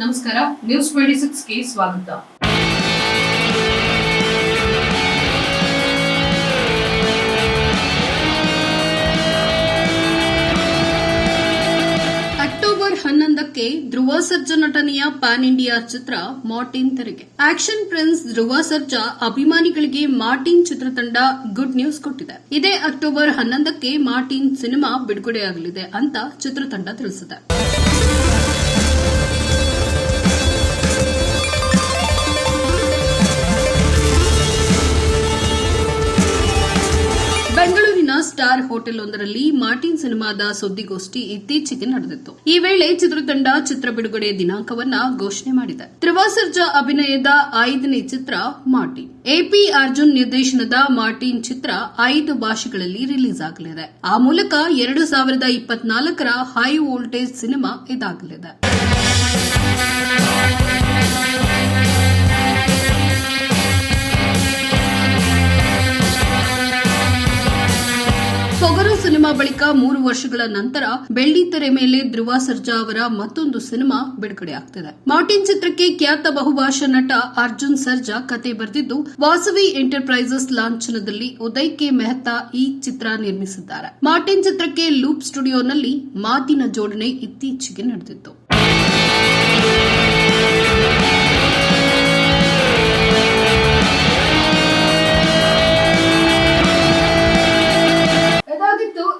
ನಮಸ್ಕಾರ news twenty ಸಿಕ್ಸ್ಗೆ ಸ್ವಾಗತ. October ಹನ್ನೊಂದಕ್ಕೆ ಧ್ರುವ ಸರ್ಜಾ ನಟನೆಯ ಪ್ಯಾನ್ ಇಂಡಿಯಾ ಚಿತ್ರ ಮಾರ್ಟಿನ್ ತೆರೆಗೆ. ಆಕ್ಷನ್ ಪ್ರಿನ್ಸ್ ಧ್ರುವ ಸರ್ಜಾ ಅಭಿಮಾನಿಗಳಿಗೆ ಮಾರ್ಟಿನ್ ಚಿತ್ರತಂಡ ಗುಡ್ ನ್ಯೂಸ್ ಕೊಟ್ಟಿದೆ. ಇದೇ ಅಕ್ಟೋಬರ್ ಹನ್ನೊಂದಕ್ಕೆ ಮಾರ್ಟಿನ್ ಸಿನಿಮಾ ಬಿಡುಗಡೆಯಾಗಲಿದೆ ಅಂತ ಚಿತ್ರತಂಡ ತಿಳಿಸಿದೆ. ಸ್ಟಾರ್ ಹೋಟೆಲ್ ಒಂದರಲ್ಲಿ ಮಾರ್ಟಿನ್ ಸಿನಿಮಾದ ಸುದ್ದಿಗೋಷ್ಠಿ ಇತ್ತೀಚೆಗೆ ನಡೆದಿತ್ತು. ಈ ವೇಳೆ ಚಿತ್ರತಂಡ ಚಿತ್ರ ಬಿಡುಗಡೆ ದಿನಾಂಕವನ್ನ ಘೋಷಣೆ ಮಾಡಿದೆ. ತ್ರಿವಾಸರ್ಜಾ ಅಭಿನಯದ ಐದನೇ ಚಿತ್ರ ಮಾರ್ಟಿನ್. ಎಪಿ ಅರ್ಜುನ್ ನಿರ್ದೇಶನದ ಮಾರ್ಟಿನ್ ಚಿತ್ರ ಐದು ಭಾಷೆಗಳಲ್ಲಿ ರಿಲೀಸ್ ಆಗಲಿದೆ. ಆ ಮೂಲಕ ಎರಡು ಸಾವಿರದ ಇಪ್ಪತ್ನಾಲ್ಕರ ಹೈ ವೋಲ್ಟೇಜ್ ಸಿನಿಮಾ ಇದಾಗಲಿದೆ. ಸಿನಿಮಾ ಬಳಿಕ ಮೂರು ವರ್ಷಗಳ ನಂತರ ಬೆಳ್ಳಿ ತೆರೆ ಮೇಲೆ ಧ್ರುವ ಸರ್ಜಾ ಅವರ ಮತ್ತೊಂದು ಸಿನಿಮಾ ಬಿಡುಗಡೆ ಆಗ್ತಿದೆ. ಮಾರ್ಟಿನ್ ಚಿತ್ರಕ್ಕೆ ಖ್ಯಾತ ಬಹುಭಾಷಾ ನಟ ಅರ್ಜುನ್ ಸರ್ಜಾ ಕತೆ ಬರೆದಿದ್ದು, ವಾಸವಿ ಎಂಟರ್ಪ್ರೈಸಸ್ ಲಾಂಛನದಲ್ಲಿ ಉದಯ್ ಕೆ ಮೆಹ್ತಾ ಈ ಚಿತ್ರ ನಿರ್ಮಿಸಿದ್ದಾರೆ. ಮಾರ್ಟಿನ್ ಚಿತ್ರಕ್ಕೆ ಲೂಪ್ ಸ್ಟುಡಿಯೋನಲ್ಲಿ ಮಾತಿನ ಜೋಡಣೆ ಇತ್ತೀಚೆಗೆ ನಡೆದಿತ್ತು.